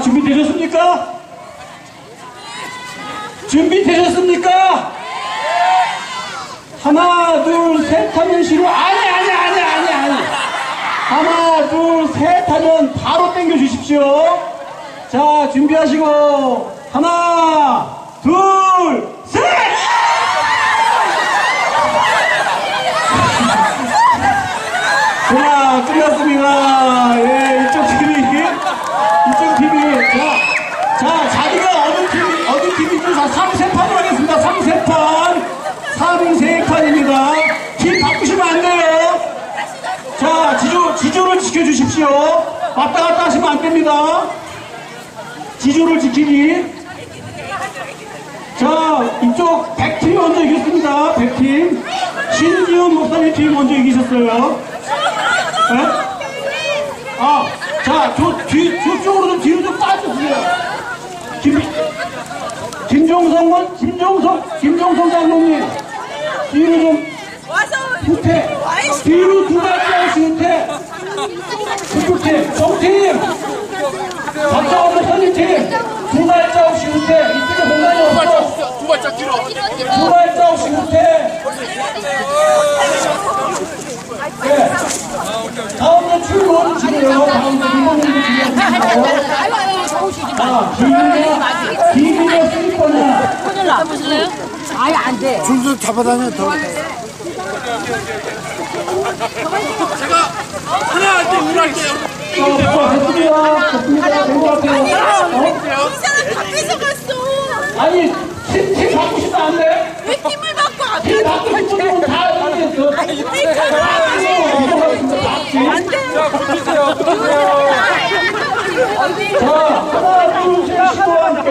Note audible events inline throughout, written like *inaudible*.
준비되셨습니까? 준비되셨습니까? 하나, 둘, 셋 하면 시로 아니, 아니, 아니, 아니, 아니. 하나, 둘, 셋 하면 바로 당겨 주십시오. 자, 준비하시고, 하나, 둘, 셋! *laughs* 자, 끝났습니다. 예, 지조, 지조를 지켜주십시오. 왔다 갔다 하시면 안 됩니다. 지조를 지키기. 자, 이쪽 100팀이 먼저 이겼습니다. 100팀. 신지훈 목사님 팀이 먼저 이기셨어요. 네? 아, 자, 저 뒤, 저쪽으로 좀 뒤로 좀 빠져주세요. 김, 김종성, 원- 김종성, 김종성 장로님. 뒤로 좀 후퇴. 뒤로 두 발자국씩 후퇴. 그쪽 팀, 정팀. 박정원 목사님 팀. 두 발자국씩 후퇴. 이쪽에 공간이 없어. 두 발짝 뒤로. 두 발자국씩 후퇴. 네. 가운데 출근 주시고요. 가운데 이모님도 준비하시고. 아, 비밀이야, 비밀이야, 슬리퍼냐. 손을 놔보실래요? 아예 안 돼. 줄좀 잡아다녀 더. 제가 하나 할때. 어, 어, 됐습니다. 됐습니다. 된것 같아요. 어? 이 사람 다 뺏어갔어. 아니, 팀, 팀 바꾸시면 안 돼? 왜 팀을 바꿔 안팀 돼? 바꾸신 분들은 다 여기 저, 아니, 뺏어. 이동하겠습니다. 안 돼. 자, 하나, 둘, 셋, 시도와 함께.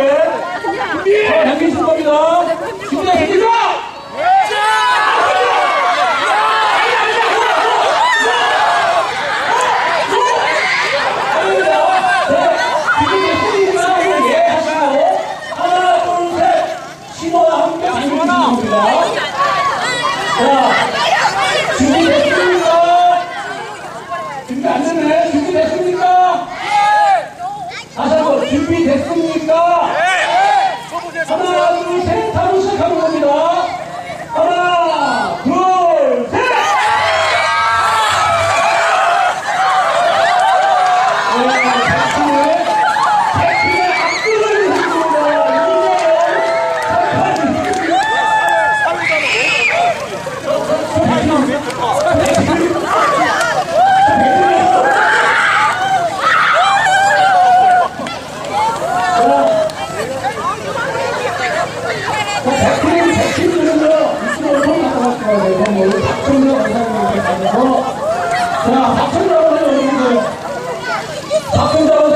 박근혜 박근혜는요 이승만 선거 나왔어요. 박근혜 의사님을 만나서 자 박근혜